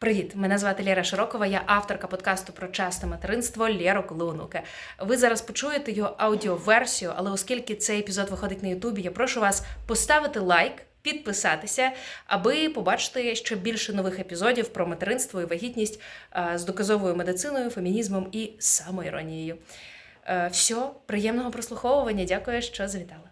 Привіт, мене звати Лєра Широкова. Я авторка подкасту про часте материнство Лєро коли онуки. Ви зараз почуєте його аудіоверсію, але оскільки цей епізод виходить на Ютубі, я прошу вас поставити лайк, підписатися, аби побачити ще більше нових епізодів про материнство і вагітність е, з доказовою медициною, фемінізмом і самоіронією. Е, Все, приємного прослуховування. Дякую, що завітали.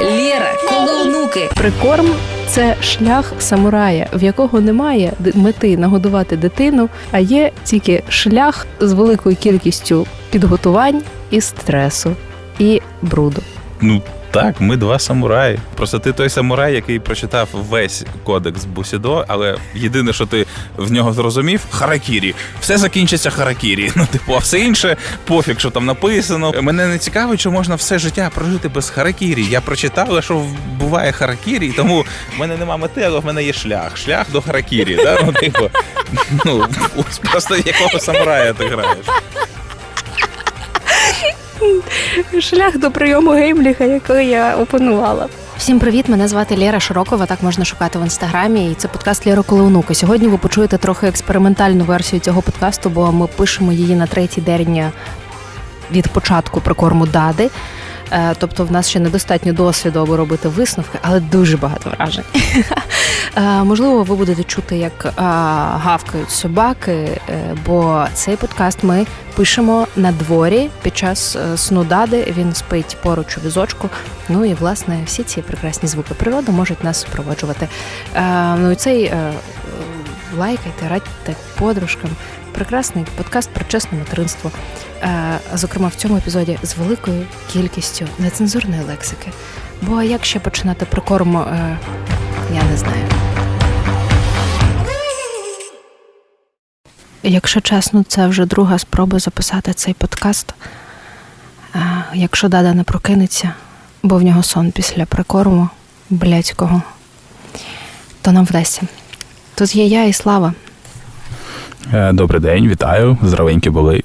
Лєра, коло онуки. Прикорм це шлях самурая, в якого немає мети нагодувати дитину, а є тільки шлях з великою кількістю підготувань і стресу і бруду. Ну так, ми два самураї. Просто ти той самурай, який прочитав весь кодекс Бусідо, але єдине, що ти в нього зрозумів, харакірі. Все закінчиться харакірі. Ну, типу, а все інше пофіг, що там написано. Мене не цікавить, що можна все життя прожити без харакірі. Я прочитав, що буває харакірі, і тому в мене нема мети, але в мене є шлях. Шлях до харакірі. Да? Ну, типу, ну, просто якого самурая ти граєш. Шлях до прийому геймліха, який я опанувала. Всім привіт! Мене звати Лєра Широкова. Так можна шукати в інстаграмі. І це подкаст Лєра Колеонука. Сьогодні ви почуєте трохи експериментальну версію цього подкасту, бо ми пишемо її на третій день від початку прикорму дади. Е, Тобто, в нас ще недостатньо досвіду, аби робити висновки, але дуже багато вражень. Е, Можливо, ви будете чути, як е, гавкають собаки, бо цей подкаст ми пишемо на дворі під час сну дади. Він спить поруч у візочку. Ну і власне всі ці прекрасні звуки природи можуть нас супроводжувати. Ну і цей лайкайте, радьте подружкам. Прекрасний подкаст про чесне материнство. Е, Зокрема, в цьому епізоді з великою кількістю нецензурної лексики. Бо як ще починати прикорм, е, я не знаю. Якщо чесно, це вже друга спроба записати цей подкаст. Е, Якщо дада не прокинеться, бо в нього сон після прикорму блядського, то нам вдасться. Тут є я і слава. Е, Добрий день, вітаю. Здоровенькі були.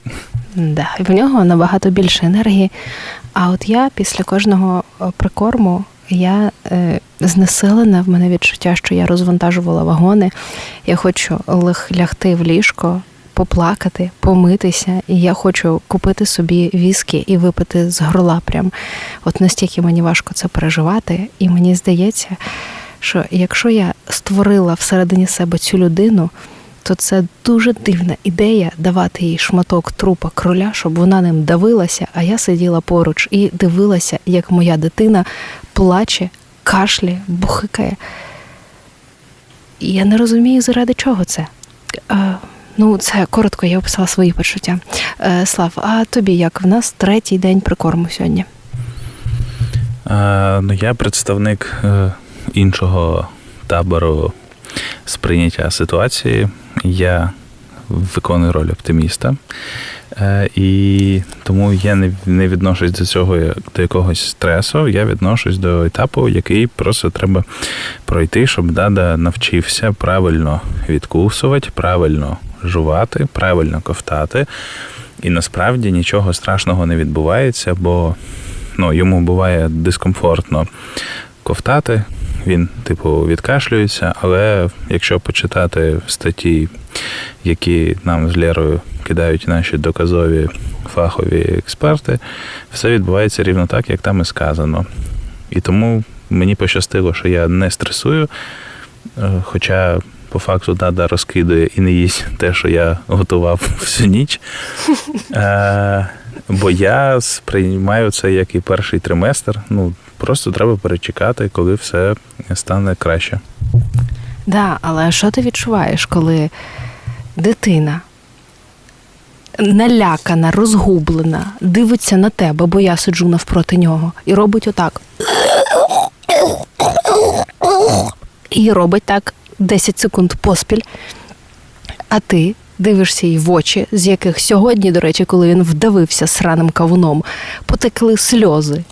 Да, в нього набагато більше енергії. А от я після кожного е, прикорму я е, знесилена, в мене відчуття, що я розвантажувала вагони. Я хочу лягти в ліжко, поплакати, помитися, і я хочу купити собі віскі і випити з горла. Прям от настільки мені важко це переживати, і мені здається, що якщо я створила всередині себе цю людину, то це дуже дивна ідея давати їй шматок трупа кроля, щоб вона ним давилася, а я сиділа поруч і дивилася, як моя дитина плаче, кашляє, бухикає. Я не розумію, заради чого це. Е, ну, це коротко, я описала свої почуття. Е, Слав, а тобі як? В нас третій день прикорму сьогодні. Е, ну, я представник е, іншого табору сприйняття ситуації. Я виконую роль оптиміста. Е, і тому я не, відношусь до цього до якогось стресу. Я відношусь до етапу, який просто треба пройти, щоб дада навчився правильно відкусувати, правильно жувати, правильно ковтати. І насправді нічого страшного не відбувається, бо ну, йому буває дискомфортно ковтати. Він, типу, відкашлюється, але якщо почитати статті, які нам з Лєрою кидають наші доказові фахові експерти, все відбувається рівно так, як там і сказано. І тому мені пощастило, що я не стресую, е, хоча по факту дада розкидує і не їсть те, що я готував всю ніч. Е, Бо я сприймаю це як і перший триместр. Ну, просто треба перечекати, коли все стане краще. Да, але що ти відчуваєш, коли дитина налякана, розгублена, дивиться на тебе, бо я сиджу навпроти нього, і робить отак. І робить так 10 секунд поспіль. А ти дивишся їй в очі, з яких сьогодні, до речі, коли він вдавився сраним кавуном, потекли сльози.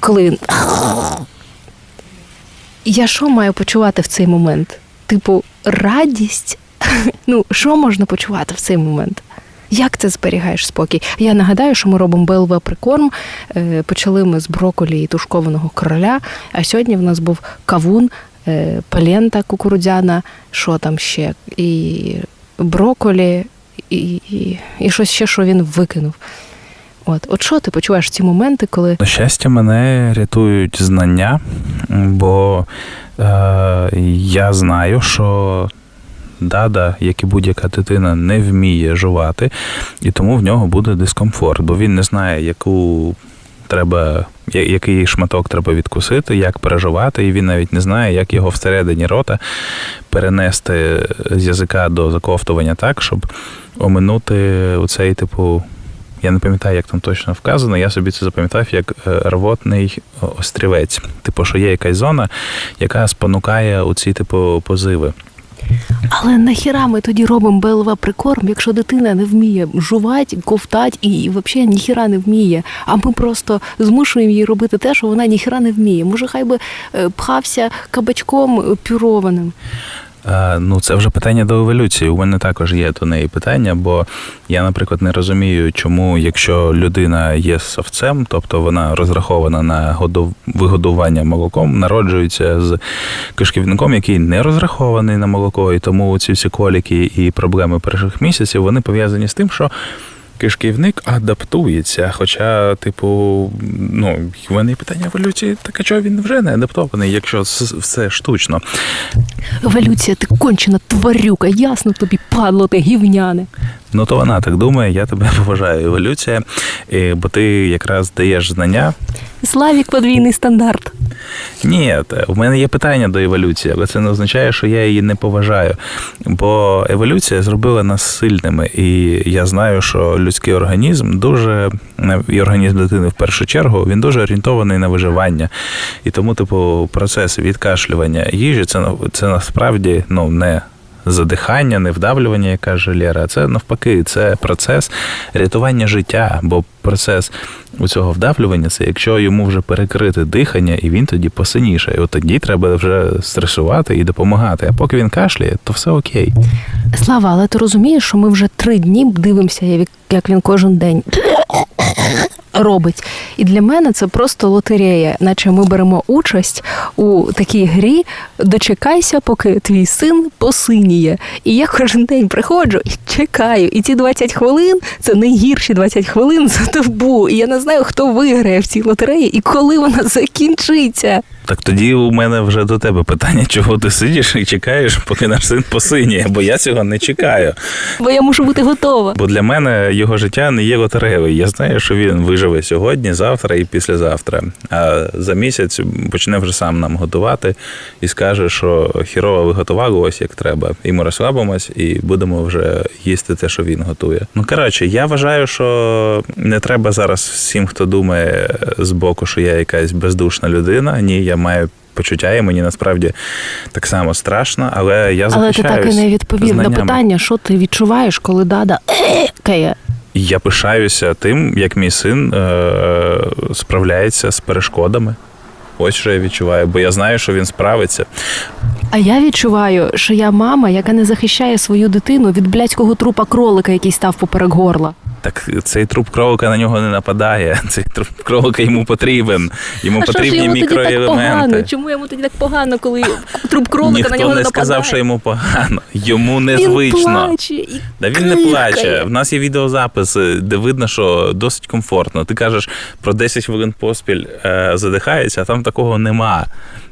Коли я що маю почувати в цей момент? Типу, радість? Ну, що можна почувати в цей момент? Як ти зберігаєш спокій? Я нагадаю, що ми робимо БЛВ прикорм. Е, Почали ми з броколі і тушкованого короля. А сьогодні в нас був кавун, е, палента кукурудзяна, що там ще, і броколі, і, і, і щось ще, що він викинув. От, от що ти почуваєш в ці моменти, коли На щастя, мене рятують знання, бо е, я знаю, що дада, як і будь-яка дитина, не вміє жувати, і тому в нього буде дискомфорт, бо він не знає, яку треба, який шматок треба відкусити, як переживати, і він навіть не знає, як його всередині рота перенести з язика до заковтування так, щоб оминути оцей типу. Я не пам'ятаю, як там точно вказано. Я собі це запам'ятав як е, рвотний острівець. Типу, що є якась зона, яка спонукає у ці типу позиви. Але нахіра ми тоді робимо БЛВ прикорм, якщо дитина не вміє жувати, ковтати і взагалі ніхіра не вміє. А ми просто змушуємо її робити те, що вона ніхіра не вміє. Може, хай би е, пхався кабачком е, пюрованим. Е, Ну, це вже питання до еволюції. У мене також є до неї питання, бо я, наприклад, не розумію, чому, якщо людина є совцем, тобто вона розрахована на вигодування молоком, народжується з кишківником, який не розрахований на молоко, і тому ці всі коліки і проблеми перших місяців вони пов'язані з тим, що. Кишківник адаптується, хоча, типу, ну, в мене питання еволюції, так а чого він вже не адаптований, якщо все штучно. Еволюція, ти кончена тварюка, ясно тобі, падло ти гівняне. Ну, то вона так думає, я тебе поважаю, еволюція, бо ти якраз даєш знання. Славік подвійний стандарт. Ні, в мене є питання до еволюції, але це не означає, що я її не поважаю. Бо еволюція зробила нас сильними, і я знаю, що людський організм дуже і організм дитини в першу чергу він дуже орієнтований на виживання. І тому, типу, процес відкашлювання їжі це, на- насправді ну, не задихання, не вдавлювання, як каже Лєра, а це навпаки, це процес рятування життя, бо процес у цього вдавлювання це якщо йому вже перекрити дихання, і він тоді посиніше. І от тоді треба вже стресувати і допомагати. А поки він кашляє, то все окей. Слава, але ти розумієш, що ми вже три дні дивимося, як він кожен день робить. І для мене це просто лотерея, наче ми беремо участь у такій грі. Дочекайся, поки твій син посиніє. І я кожен день приходжу і чекаю. І ці 20 хвилин це найгірші 20 хвилин за добу. І я не знаю, хто виграє в цій лотереї і коли вона закінчиться. Так тоді у мене вже до тебе питання, чого ти сидиш і чекаєш, поки наш син посиніє, бо я цього не чекаю. Бо я мушу бути готова. Бо для мене його життя не є лотереєвий. Я знаю, що він виживе сьогодні, завтра і післязавтра. А за місяць почне вже сам нам готувати і скаже, що хірово ви готували ось як треба. І ми розслабимось, і будемо вже їсти те, що він готує. Ну коротше, я вважаю, що не треба зараз всім, хто думає з боку, що я якась бездушна людина. Ні, я маю. Почуття і мені насправді так само страшно, але я Але ти захищаюсь так і не відповів на питання, що ти відчуваєш, коли дада кає. Я пишаюся тим, як мій син е- справляється з перешкодами. Ось що я відчуваю, бо я знаю, що він справиться. А я відчуваю, що я мама, яка не захищає свою дитину від блядського трупа кролика, який став поперек горла. Так цей труп кролика на нього не нападає. Цей труп кролика йому потрібен. Йому а що ж потрібні йому тоді так погано? Чому йому тоді так погано, коли труп кролика Ніхто на нього не не сказав, що йому погано. Йому Він незвично. плаче і Да він не плаче. В нас є відеозаписи, де видно, що досить комфортно. Ти кажеш про 10 хвилин поспіль е, задихається, а там такого нема.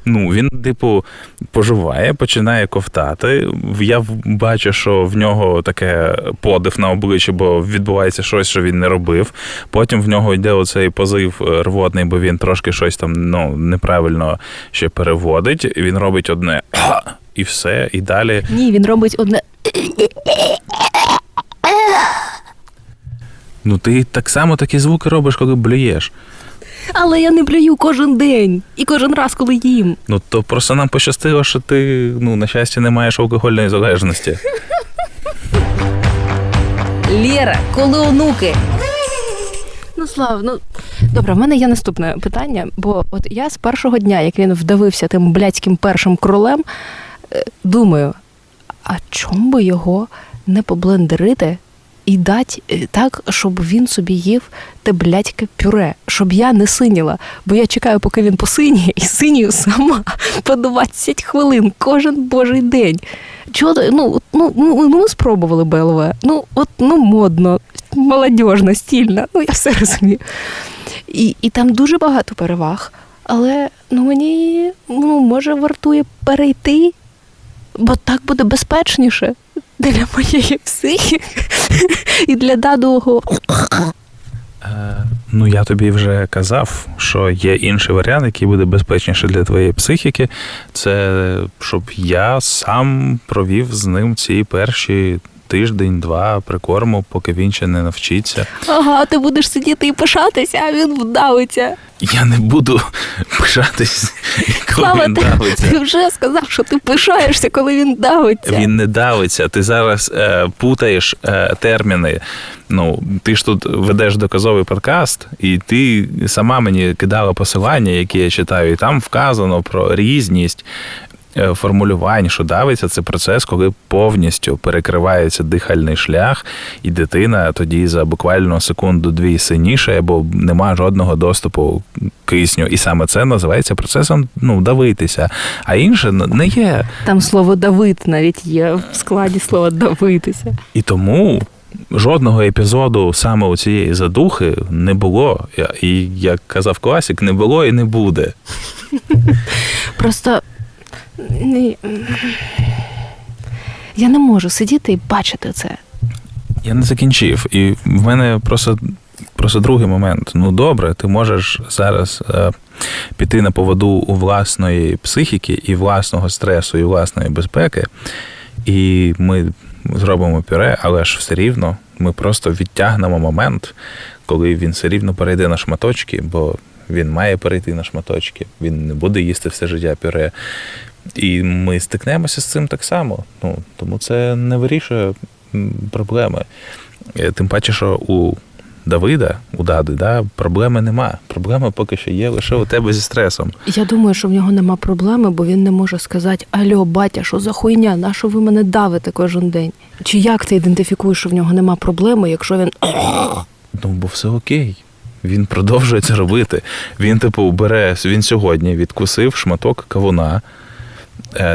Ну, він, типу, поживає, починає ковтати. Я бачу, що в нього таке подив на обличчі, бо відбувається щось, що він не робив. Потім в нього йде оцей позив е, рвотний, бо він трошки щось там ну, неправильно ще переводить. Він робить одне і все, і далі. Ні, він робить одне. Ну, ти так само такі звуки робиш, коли блюєш. Але я не блюю кожен день і кожен раз, коли їм. Ну то просто нам пощастило, що ти, ну, на щастя, не маєш алкогольної залежності. Лєра, коли онуки. Ну, Слав, ну добре, в мене є наступне питання, бо от я з першого дня, як він вдавився тим блядським першим кролем, е, думаю, а чому би його не поблендерити і дать е, так, щоб він собі їв те блядьке пюре, щоб я не синіла. Бо я чекаю, поки він посиніє, і синію сама по 20 хвилин кожен божий день. Чого ну, ну, ну, ну ми спробували БЛВ. Ну, от ну модно, молодіжно, стільно. Ну я все розумію. І, і там дуже багато переваг. Але ну мені ну, може вартує перейти, бо так буде безпечніше для моєї психіки і для даного. Е, Ну, я тобі вже казав, що є інший варіант, який буде безпечніше для твоєї психіки. Це щоб я сам провів з ним ці перші тиждень-два прикорму, поки він ще не навчиться. Ага, ти будеш сидіти і пишатися, а він вдавиться. Я не буду пишатись, коли Слава, він ти, давиться. ти вже сказав, що ти пишаєшся, коли він давиться. Він не давиться. Ти зараз е, путаєш е, терміни. Ну, ти ж тут ведеш доказовий подкаст, і ти сама мені кидала посилання, які я читаю, і там вказано про різність. Е, Формулювань, що давиться, це процес, коли повністю перекривається дихальний шлях, і дитина тоді за буквально секунду-дві синіше, бо нема жодного доступу кисню. І саме це називається процесом ну, давитися. А інше не є Там слово давид навіть є в складі слова давитися. І тому жодного епізоду саме у цієї задухи не було. І як казав класик, не було і не буде. Просто. Я не можу сидіти і бачити це. Я не закінчив. І в мене просто, просто другий момент. Ну добре, ти можеш зараз е, піти на поводу у власної психіки і власного стресу, і власної безпеки. І ми зробимо пюре, але ж все рівно ми просто відтягнемо момент, коли він все рівно перейде на шматочки, бо він має перейти на шматочки, він не буде їсти все життя пюре. І ми стикнемося з цим так само. Ну, тому це не вирішує проблеми. Е, Тим паче, що у Давида, у Дади, да, проблеми нема. Проблема поки що є лише у тебе зі стресом. Я думаю, що в нього нема проблеми, бо він не може сказати: Альо, батя, що за хуйня? На що ви мене давите кожен день? Чи як ти ідентифікуєш, що в нього нема проблеми, якщо він Ну, бо все окей. Він продовжує це робити. Він, типу, бере, він сьогодні відкусив шматок кавуна,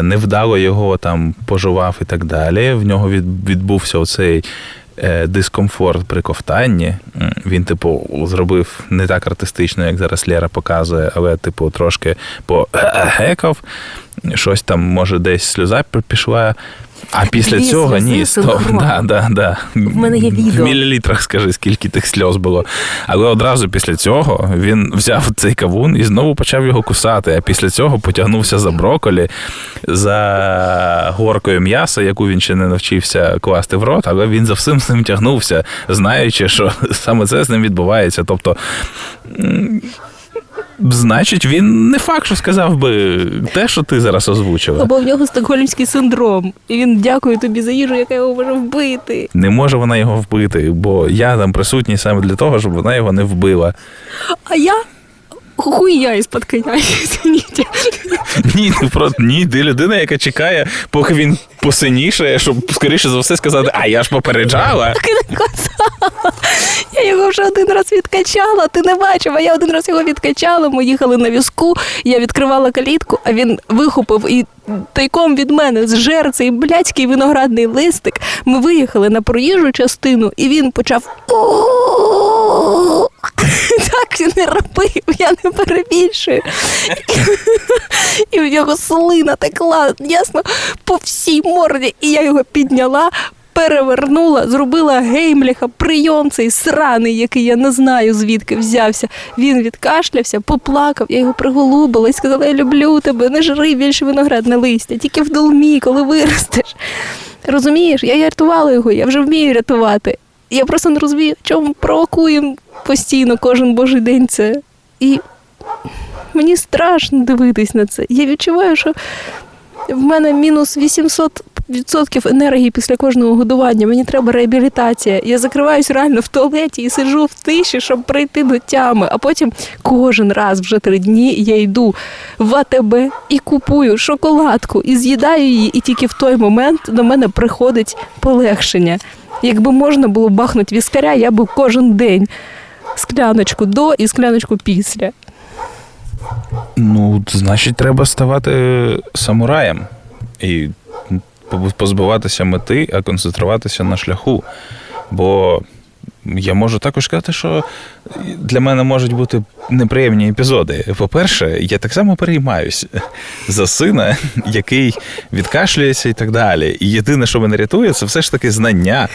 невдало його там пожував і так далі. В нього відбувся оцей е, дискомфорт при ковтанні. Він, типу, зробив не так артистично, як зараз Лера показує, але, типу, трошки погекав. Щось там, може, десь сльоза пішла. А після Дві цього ні, стоп, да, да, да. В мене є відео. В мілілітрах скажи, скільки тих сльоз було. Але одразу після цього він взяв цей кавун і знову почав його кусати. А після цього потягнувся за броколі, за горкою м'яса, яку він ще не навчився класти в рот, але він за всім цим тягнувся, знаючи, що саме це з ним відбувається. Тобто. Значить, він не факт, що сказав би те, що ти зараз озвучила. або в нього стокгольмський синдром, і він дякує тобі за їжу, яка його може вбити. Не може вона його вбити, бо я там присутній саме для того, щоб вона його не вбила. А я хуя із-під коня. Ні, ти про ні, ти людина, яка чекає, поки він посинішає, щоб скоріше за все сказати, а я ж попереджала. Так і не казала. Я його вже один раз відкачала, ти не бачив, а я один раз його відкачала. Ми їхали на візку, я відкривала калітку, а він вихопив і тайком від мене зжер цей блядський виноградний листик. Ми виїхали на проїжджу частину, і він почав. Так він не робив, я не перебільшую. І в нього слина текла, ясно, по всій морді. І я його підняла, перевернула, зробила геймліха, прийом цей сраний, який я не знаю звідки взявся. Він відкашлявся, поплакав, я його приголубила і сказала: Я люблю тебе, не жри більше виноградне листя, тільки в долмі, коли виростеш. Розумієш, я рятувала його, я вже вмію рятувати. Я просто не розумію, чому провокуємо постійно кожен божий день це. І мені страшно дивитись на це. Я відчуваю, що в мене мінус 800 відсотків енергії після кожного годування. Мені треба реабілітація. Я закриваюсь реально в туалеті і сиджу в тиші, щоб прийти до тями. А потім кожен раз вже три дні я йду в АТБ і купую шоколадку і з'їдаю її, і тільки в той момент до мене приходить полегшення. Якби можна було бахнути віскаря, я б кожен день скляночку до і скляночку після. Ну, значить, треба ставати самураєм і позбуватися мети, а концентруватися на шляху. Бо я можу також сказати, що для мене можуть бути неприємні епізоди. По-перше, я так само переймаюся за сина, який відкашлюється і так далі. І єдине, що мене рятує, це все ж таки знання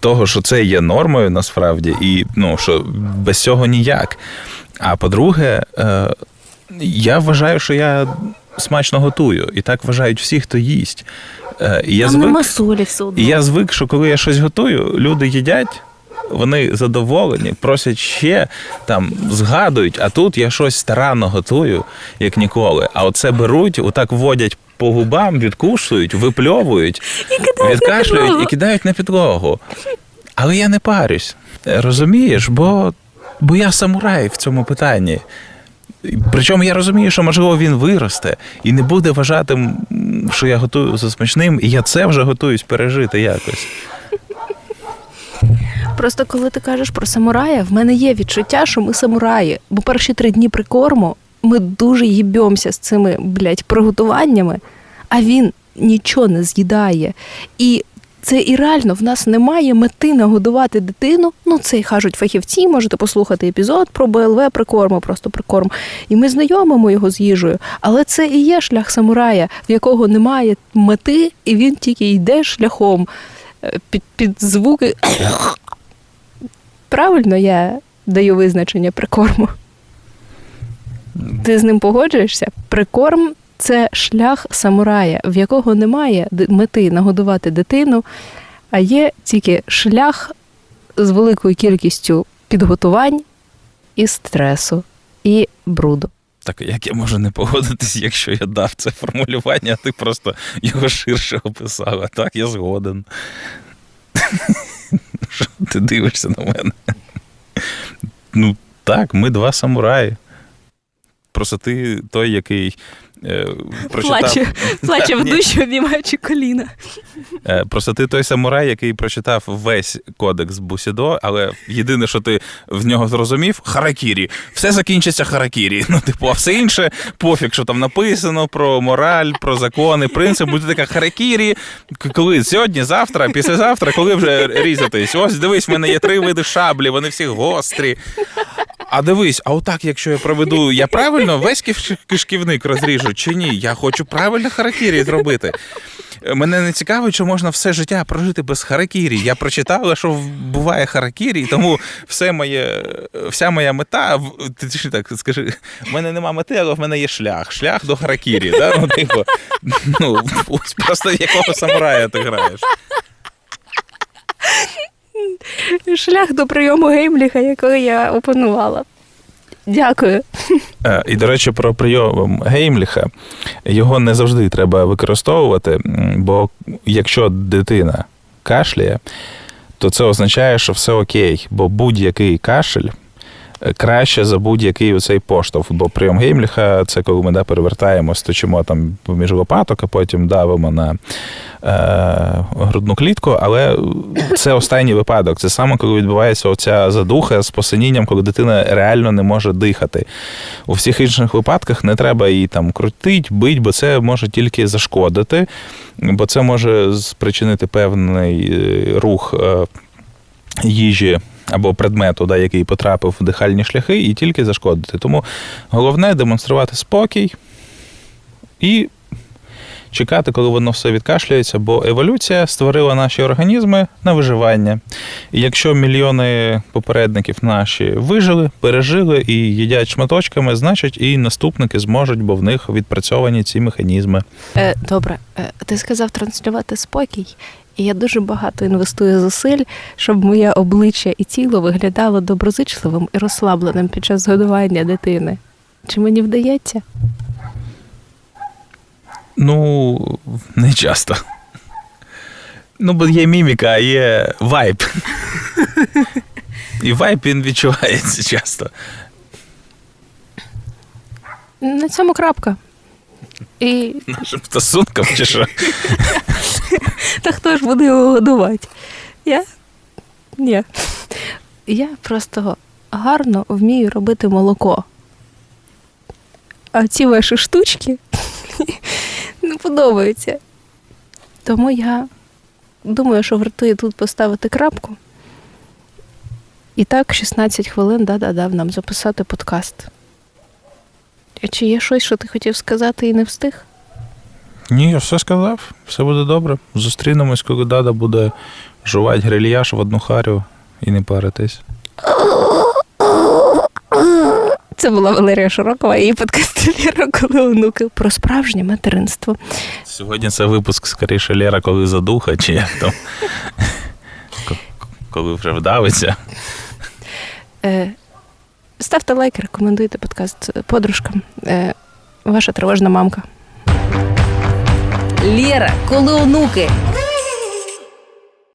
того, що це є нормою насправді, і ну, що без цього ніяк. А по-друге, е, я вважаю, що я смачно готую, і так вважають всі, хто їсть. Е, І я звик, солі все і я звик, що коли я щось готую, люди їдять. Вони задоволені, просять ще там згадують, а тут я щось старанно готую, як ніколи. А оце беруть, отак вводять по губам, відкушують, випльовують, відкашлюють і кидають на підлогу. Але я не парюсь. Розумієш, бо, бо я самурай в цьому питанні. Причому я розумію, що можливо він виросте і не буде вважати, що я готую за смачним, і я це вже готуюсь пережити якось. Просто коли ти кажеш про самурая, в мене є відчуття, що ми самураї. Бо перші три дні прикорму ми дуже їбьомося з цими, блядь, приготуваннями, а він нічого не з'їдає. І це і реально в нас немає мети нагодувати дитину. Ну, це й кажуть фахівці, можете послухати епізод про БЛВ прикорму, просто прикорм. І ми знайомимо його з їжею. Але це і є шлях самурая, в якого немає мети, і він тільки йде шляхом е, під, під звуки. Правильно я даю визначення прикорму. Ти з ним погоджуєшся? Прикорм це шлях самурая, в якого немає мети нагодувати дитину, а є тільки шлях з великою кількістю підготувань і стресу, і бруду. Так як я можу не погодитись, якщо я дав це формулювання, ти просто його ширше описала. Так, я згоден. Що ти дивишся на мене? Ну, так, ми два самураї. Просто ти той, який е, прочитав. Плаче, плаче в душі, обіймаючи коліна. Е, Просто ти той самурай, який прочитав весь кодекс Бусідо, але єдине, що ти в нього зрозумів, харакірі. Все закінчиться харакірі. Ну, типу, а все інше пофіг, що там написано про мораль, про закони, принцип. Буде така харакірі. Коли сьогодні, завтра, післязавтра, коли вже різатись? Ось дивись, в мене є три види шаблі, вони всі гострі. А дивись, а отак, якщо я проведу, я правильно весь кишківник розріжу чи ні? Я хочу правильно харакірі зробити. Мене не цікавить, що можна все життя прожити без харакірі. Я прочитала, що буває харакірі, тому все моє, вся моя мета. ж так скажи, в мене нема мети, але в мене є шлях. Шлях до харакірі. Да? Ну, типу, ну, просто якого самурая ти граєш. Шлях до прийому геймліха, якого я опанувала. Дякую. Е, І, до речі, про прийом Геймліха. Його не завжди треба використовувати, бо якщо дитина кашляє, то це означає, що все окей, бо будь-який кашель краще за будь-який оцей поштовх. Бо прийом Геймліха це коли ми да, перевертаємо, сточимо там між лопаток, а потім давимо на е, грудну клітку. Але це останній випадок. Це саме коли відбувається оця задуха з посинінням, коли дитина реально не може дихати. У всіх інших випадках не треба її там крутить, бить, бо це може тільки зашкодити, бо це може спричинити певний е, рух е, їжі. Або предмету, да, який потрапив в дихальні шляхи, і тільки зашкодити. Тому головне демонструвати спокій і чекати, коли воно все відкашляється, бо еволюція створила наші організми на виживання. І якщо мільйони попередників наші вижили, пережили і їдять шматочками, значить і наступники зможуть, бо в них відпрацьовані ці механізми. Е, добре, е, ти сказав транслювати спокій, і я дуже багато інвестую зусиль, щоб моє обличчя і тіло виглядало доброзичливим і розслабленим під час годування дитини. Чи мені вдається? Ну, не часто. Ну, бо є міміка, а є вайб. І вайб він відчувається часто. На цьому крапка. І Нашим стосункам чи що? та хто ж буде його годувати? Я Ні. Я просто гарно вмію робити молоко. А ці ваші штучки не подобаються. Тому я думаю, що вартує тут поставити крапку. І так, 16 хвилин да, дав нам записати подкаст. А чи є щось, що ти хотів сказати і не встиг? Ні, я все сказав, все буде добре. Зустрінемось, коли дада буде жувати грильяж в одну харю і не паритись. Це була Валерія Широкова і подкаст Ліра коли онуки про справжнє материнство. Сьогодні це випуск скоріше Лера, коли задуха, чи як там. Коли вже вдавиться. Е, ставте лайк, рекомендуйте подкаст подружкам. Е, ваша тривожна мамка. Лєра, коли онуки.